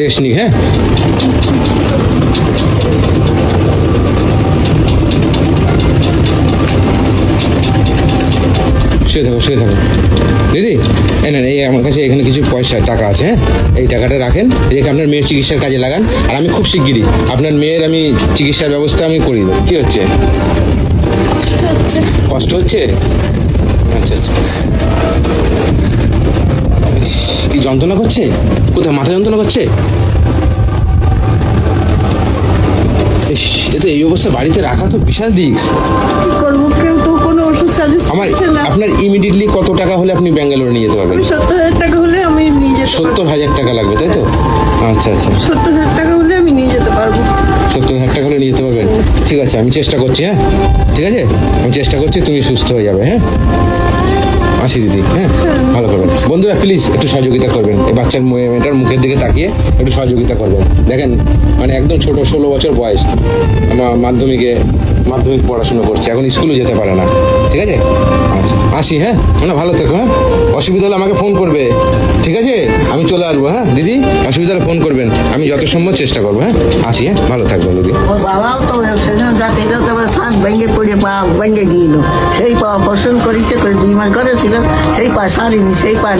Rest নিক হ্যাঁ? শুয়ে থাকো শুয়ে থাকো। দিদি নেন এই আমার কাছে এখানে কিছু পয়সা টাকা আছে হ্যাঁ? এই টাকাটা রাখেন রেখে আপনার মেয়ের চিকিৎসার কাজে লাগান। আর আমি খুব শিগগিরই আপনার মেয়ের আমি চিকিৎসার ব্যবস্থা আমি করি দেবো। কি হচ্ছে। কষ্ট হচ্ছে? আচ্ছা আচ্ছা। যন্ত্রণা করছে? কোথায় মাথা যন্ত্রণা করছে? ইস, এ এই অবস্থা বাড়িতে রাখা তো বিশাল রিস্ক আমার আপনার ইমিডিয়েটলি কত টাকা হলে আপনি ব্যাঙ্গালোরে নিয়ে যেতে পারবেন? সত্তর হাজার টাকা হলে আমি নিয়ে যেতে সত্তর হাজার টাকা লাগবে তাই তো? আচ্ছা আচ্ছা। সত্তর হাজার টাকা হলে আমি নিয়ে যেতে পারব। সত্তর হাজার টাকা হলে নিয়ে যেতে পারবেন? ঠিক আছে আমি চেষ্টা করছি হ্যাঁ? ঠিক আছে? আমি চেষ্টা করছি তুমি সুস্থ হয়ে যাবে হ্যাঁ? আসি দিদি হ্যাঁ? করবেন বন্ধুরা প্লিজ একটু সহযোগিতা করবেন। এই বাচ্চার মেয়ে- মেয়েটার মুখের দিকে তাকিয়ে একটু সহযোগিতা করবেন। দেখেন মানে একদম ছোট, ষোলো বছর বয়স। আমার মাধ্যমিকে মাধ্যমিক পড়াশোনা করছে। এখন স্কুলে যেতে পারে না। ঠিক আছে? আচ্ছা আসি হ্যাঁ? মানে ভালো থেকো হ্যাঁ? অসুবিধা হলে আমাকে ফোন করবে। ঠিক আছে? আমি চলে আসব হ্যাঁ? দিদি, অসুবিধা হলে ফোন করবেন। আমি যত সম্ভব চেষ্টা করব হ্যাঁ? আসি হ্যাঁ? ভালো থাকবেন, দিদি। বাবাও তো ভেঙে পড়ে পা ভেঙে গিয়েছিল সেই পা অপারেশন করেছে করে দুই মাস ঘরে ছিল সেই পা সারিনি, সেই পা